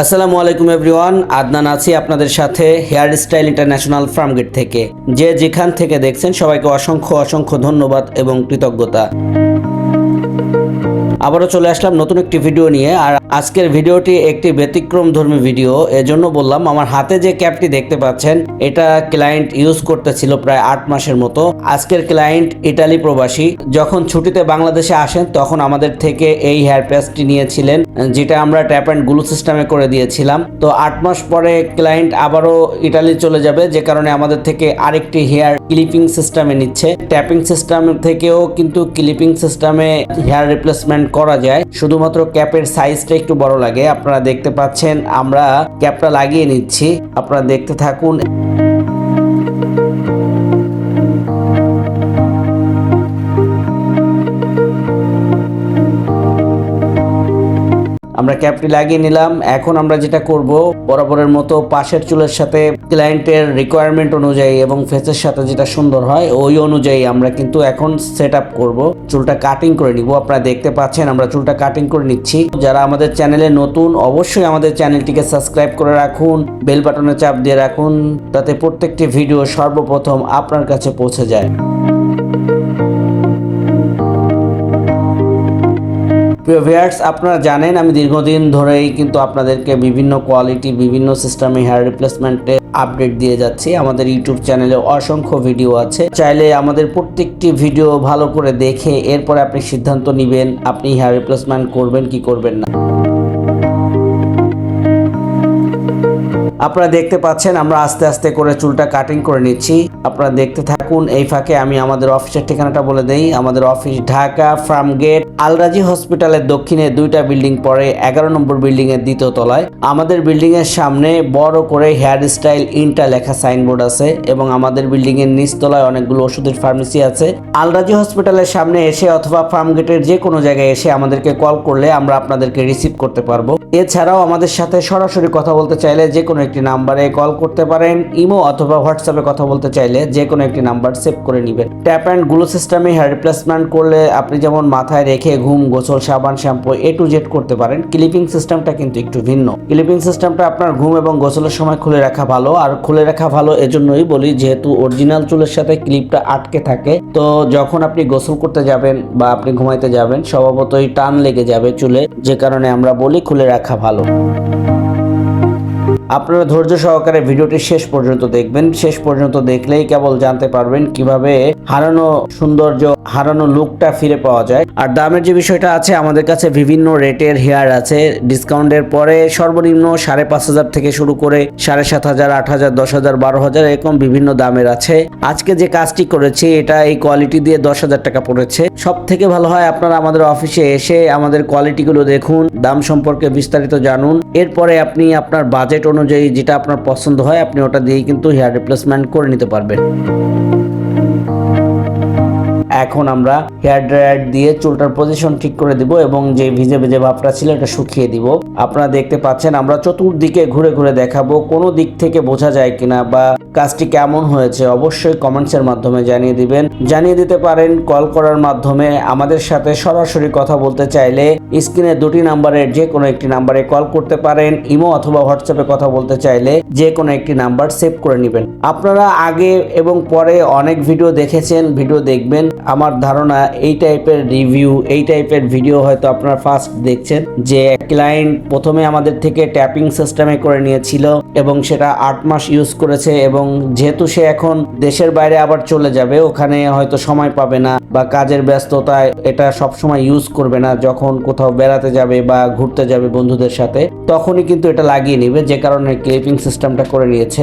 আসসালামু আলাইকুম এভরিওয়ান, আদনান আছি আপনাদের সাথে হেয়ার স্টাইল ইন্টারন্যাশনাল ফার্মগেট থেকে। যে যেখান থেকে দেখছেন সবাইকে অসংখ্য অসংখ্য ধন্যবাদ এবং কৃতজ্ঞতা। আবারও চলে আসলাম নতুন একটি ভিডিও নিয়ে। আর আজকের ভিডিওটি একটি ব্যতিক্রম ধর্মী ভিডিও এজন্য বললাম আমার হাতে যে ক্যাপটি দেখতে পাচ্ছেন, এটা ক্লায়েন্ট ইউজ করতেছিল প্রায় আট মাসের মতো। আজকের ক্লায়েন্ট ইটালি প্রবাসী, যখন ছুটিতে বাংলাদেশে আসেন, তখন আমাদের থেকে এই হেয়ার প্যাচটি নিয়েছিলেন, যেটা আমরা ট্যাপ অ্যান্ড গ্লু সিস্টেমে করে দিয়েছিলাম। তো আট মাস পরে ক্লায়েন্ট আবারও ইটালি চলে যাবে, যে কারণে আমাদের থেকে আরেকটি হেয়ার ক্লিপিং সিস্টেমে নিচ্ছে। ট্যাপিং সিস্টেম থেকেও কিন্তু ক্লিপিং সিস্টেমে হেয়ার রিপ্লেসমেন্ট করা যায়। শুধুমাত্র ক্যাপের সাইজটা একটু বড় লাগে। আপনারা দেখতে পাচ্ছেন, আমরা ক্যাপটা লাগিয়ে নিচ্ছি। আপনারা দেখতে থাকুন। আমরা ক্যাপটি লাগিয়ে নিলাম। এখন আমরা যেটা করব, বরাবরের মতো পাশের চুলের সাথে ক্লায়েন্টের রিকোয়ারমেন্ট অনুযায়ী এবং ফেসের সাথে যেটা সুন্দর হয়, ওই অনুযায়ী আমরা কিন্তু এখন সেট আপ করব। চুলটা কাটিং করে নিব। আপনারা দেখতে পাচ্ছেন, আমরা চুলটা কাটিং করে নিচ্ছি। যারা আমাদের চ্যানেলে নতুন, অবশ্যই আমাদের চ্যানেলটিকে সাবস্ক্রাইব করে রাখুন। বেল বাটনে চাপ দিয়ে রাখুন তাতে প্রত্যেকটি ভিডিও সর্বপ্রথম আপনার কাছে পৌঁছে যায়। প্রিয় ভিউয়ার্স, আপনারা জানেন আমি দীর্ঘদিন ধরেই কিন্তু আপনাদেরকে বিভিন্ন কোয়ালিটি, বিভিন্ন সিস্টেমে হেয়ার রিপ্লেসমেন্টে আপডেট দিয়ে যাচ্ছি। আমাদের ইউটিউব চ্যানেলে অসংখ্য ভিডিও আছে। চাইলে আমাদের প্রত্যেকটি ভিডিও ভালো করে দেখে এরপরে আপনি সিদ্ধান্ত নেবেন, আপনি হেয়ার রিপ্লেসমেন্ট করবেন কি করবেন না। আপনারা দেখতে পাচ্ছেন, আমরা আস্তে আস্তে করে চুলটা কাটিং করে নিচ্ছি। আপনারা দেখতে থাকুন, এই ফাঁকে আমি আমাদের অফিসের ঠিকানাটা বলে দেই। আমাদের office Dhaka farm gate Alrazi হসপিটালের দক্ষিণে দুইটা বিল্ডিং পরে এগারো নম্বর বিল্ডিং এর দ্বিতীয় তলায়। আমাদের বিল্ডিং এর সামনে বড় করে হেয়ার স্টাইল ইনটা লেখা সাইনবোর্ড আছে এবং আমাদের বিল্ডিং এর নিচতলায় অনেকগুলো ওষুধের ফার্মেসি আছে। আলরাজি হসপিটালের সামনে এসে অথবা ফার্মগেটের যে কোনো জায়গায় এসে আমাদেরকে কল করলে আমরা আপনাদেরকে রিসিভ করতে পারব। এছাড়াও আমাদের সাথে সরাসরি কথা বলতে চাইলে যে কোনো একটি নাম্বারে কল করতে পারেন, ইমো অথবা হোয়াটসঅ্যাপে কথা বলতে চাইলে যে কোনো একটি নাম্বার সেভ করে নেবেন। ট্যাপ অ্যান্ড গ্লো সিস্টেমে হেয়ার রিপ্লেসমেন্ট করলে আপনি যেমন মাথায় রেখে ঘুম, গোসল, সাবান, শ্যাম্পু এ টু জেড করতে পারেন, ক্লিপিং সিস্টেমটা কিন্তু একটু ভিন্ন। ক্লিপিং সিস্টেমটা আপনার ঘুম এবং গোসলের সময় খুলে রাখা ভালো, আর খুলে রাখা ভালো এজন্যই বলি যেহেতু অরিজিনাল চুলের সাথে ক্লিপটা আটকে থাকে, তো যখন আপনি গোসল করতে যাবেন বা আপনি ঘুমাইতে যাবেন, স্বভাবতই টান লেগে যাবে চুলে, যে কারণে আমরা বলি খুলে রাখা ভালো। আপনারা ধৈর্য সহকারে ভিডিওটি শেষ পর্যন্ত দেখবেন। শেষ পর্যন্ত দেখলেই কেবল জানতে পারবেন কীভাবে হারানো সৌন্দর্য, হারানো লুকটা ফিরে পাওয়া যায়। আর দামের যে বিষয়টা আছে, আমাদের কাছে বিভিন্ন রেটের হেয়ার আছে। ডিসকাউন্টের পরে সর্বনিম্ন সাড়ে পাঁচ হাজার থেকে শুরু করে সাড়ে সাত হাজার, আট হাজার, দশ হাজার, বারো হাজার এরকম বিভিন্ন দামের আছে। আজকে যে কাজটি করেছি, এটা এই কোয়ালিটি দিয়ে দশ হাজার টাকা পড়েছে। সব থেকে ভালো হয় আপনারা আমাদের অফিসে এসে আমাদের কোয়ালিটিগুলো দেখুন, দাম সম্পর্কে বিস্তারিত জানুন। এরপরে আপনি আপনার বাজেট অনুযায়ী যেটা আপনার পছন্দ হয়, আপনি ওটা দিয়েই কিন্তু হেয়ার রিপ্লেসমেন্ট করে নিতে পারবেন। এখন আমরা হেয়ার ড্রায়ার দিয়ে চুলটার পজিশন ঠিক করে দিব এবং যে ভিজে ভিজে ভাবটা ছিল এটা শুকিয়ে দিব। আপনারা দেখতে পাচ্ছেন, আমরা চতুর্দিকে ঘুরে ঘুরে দেখাবো, কোনো দিক থেকে বোঝা যায় কিনা বা কাজটি কেমন হয়েছে অবশ্যই কমেন্টসের মাধ্যমে জানিয়ে দিবেন। জানিয়ে দিতে পারেন, কল করার মাধ্যমে আমাদের সাথে সরাসরি কথা বলতে চাইলে স্ক্রিনে দুটি নাম্বারের যে কোনো একটি নাম্বারে কল করতে পারেন, ইমো অথবা হোয়াটসঅ্যাপে কথা বলতে চাইলে যে কোনো একটি নাম্বার সেভ করে নেবেন। আপনারা আগে এবং পরে অনেক ভিডিও দেখেছেন, ভিডিও দেখবেন। আমার ধারণা এই টাইপের রিভিউ, এই টাইপের ভিডিও হয়তো আপনারা ফার্স্ট দেখছেন যে ক্লায়েন্ট প্রথমে আমাদের থেকে ট্যাপিং সিস্টেমে করে নিয়েছিল এবং সেটা আট মাস ইউজ করেছে এবং যেহেতু সে এখন দেশের বাইরে আবার চলে যাবে, ওখানে হয়তো সময় পাবে না বা কাজের ব্যস্ততায় এটা সবসময় ইউজ করবে না, যখন কোথাও বেড়াতে যাবে বা ঘুরতে যাবে বন্ধুদের সাথে, তখনই কিন্তু এটা লাগিয়ে নিবে, যে কারণে ক্লিপিং সিস্টেমটা করে নিয়েছে।